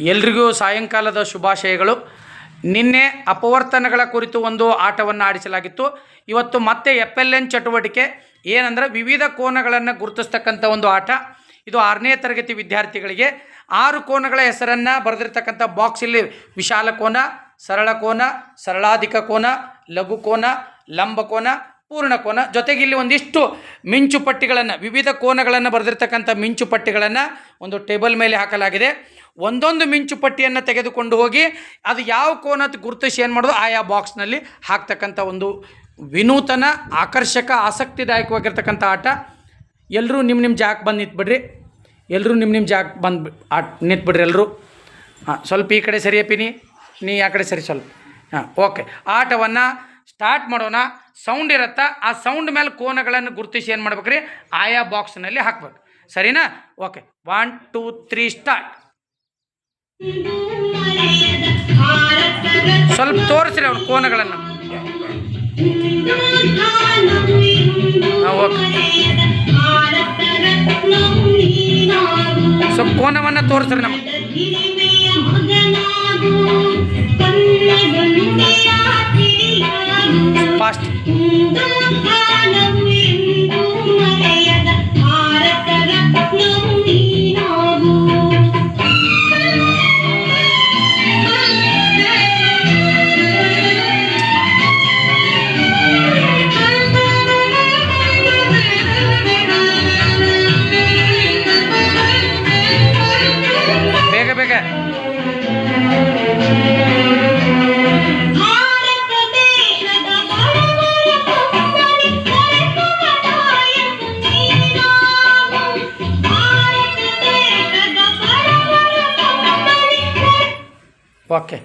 ಎಲ್ರಿಗೂ ಸಾಯಂಕಾಲದ ಶುಭಾಶಯಗಳು. ನಿನ್ನೆ ಅಪವರ್ತನಗಳ ಕುರಿತು ಒಂದು ಆಟವನ್ನು ಆಡಿಸಲಾಗಿತ್ತು. ಇವತ್ತು ಮತ್ತೆ ಎಫ್ ಎಲ್ ಎನ್ ಚಟುವಟಿಕೆ. ಏನಂದರೆ ವಿವಿಧ ಕೋನಗಳನ್ನು ಗುರುತಿಸ್ತಕ್ಕಂಥ ಒಂದು ಆಟ. ಇದು ಆರನೇ ತರಗತಿ ವಿದ್ಯಾರ್ಥಿಗಳಿಗೆ ಆರು ಕೋನಗಳ ಹೆಸರನ್ನು ಬರೆದಿರ್ತಕ್ಕಂಥ ಬಾಕ್ಸಲ್ಲಿ ವಿಶಾಲ ಕೋನ, ಸರಳ ಕೋನ, ಸರಳಾಧಿಕ ಕೋನ, ಲಘು ಕೋನ, ಲಂಬ ಕೋನ ಪೂರ್ಣ ಕೋನ. ಜೊತೆಗೆ ಇಲ್ಲಿ ಒಂದಿಷ್ಟು ಮಿಂಚು ಪಟ್ಟಿಗಳನ್ನು, ವಿವಿಧ ಕೋನಗಳನ್ನು ಬರೆದಿರ್ತಕ್ಕಂಥ ಮಿಂಚು ಪಟ್ಟಿಗಳನ್ನು ಒಂದು ಟೇಬಲ್ ಮೇಲೆ ಹಾಕಲಾಗಿದೆ. ಒಂದೊಂದು ಮಿಂಚು ಪಟ್ಟಿಯನ್ನು ತೆಗೆದುಕೊಂಡು ಹೋಗಿ ಅದು ಯಾವ ಕೋನ ಗುರುತಿಸಿ ಏನು ಮಾಡೋದು? ಆಯಾ ಬಾಕ್ಸ್ನಲ್ಲಿ ಹಾಕ್ತಕ್ಕಂಥ ಒಂದು ವಿನೂತನ, ಆಕರ್ಷಕ, ಆಸಕ್ತಿದಾಯಕವಾಗಿರ್ತಕ್ಕಂಥ ಆಟ. ಎಲ್ಲರೂ ನಿಮ್ಮ ನಿಮ್ಮ ಜಾಗಕ್ಕೆ ಬಂದು ನಿಂತ್ಬಿಡ್ರಿ. ಎಲ್ಲರೂ ನಿಮ್ಮ ನಿಮ್ಮ ಜಾಗಕ್ಕೆ ಬಂದು ಆಟ ನಿಂತ್ಬಿಡ್ರಿ ಎಲ್ಲರೂ ಹಾಂ, ಸ್ವಲ್ಪ ಈ ಕಡೆ ಸರಿಯಪ್ಪಿನಿ, ನೀ ಆ ಕಡೆ ಸರಿ ಸ್ವಲ್ಪ. ಹಾಂ, ಓಕೆ. ಆಟವನ್ನು ಸ್ಟಾರ್ಟ್ ಮಾಡೋಣ. ಸೌಂಡ್ ಇರುತ್ತಾ? ಆ ಸೌಂಡ್ ಮೇಲೆ ಕೋನಗಳನ್ನು ಗುರುತಿಸಿ ಏನು ಮಾಡ್ಬೇಕ್ರಿ? ಆಯಾ ಬಾಕ್ಸ್ನಲ್ಲಿ ಹಾಕ್ಬೇಕು. ಸರಿನಾ? Okay one two three start ಸ್ವಲ್ಪ ತೋರಿಸ್ರಿ ಅವ್ರ ಕೋನಗಳನ್ನು. ಓಕೆ ಸ್ವಲ್ಪ ಕೋನವನ್ನು ತೋರಿಸ್ರಿ ನಮಗೆ. ಫಾಸ್ಟ್ ಬೇಗ ಬೇಗ ಓಕೆ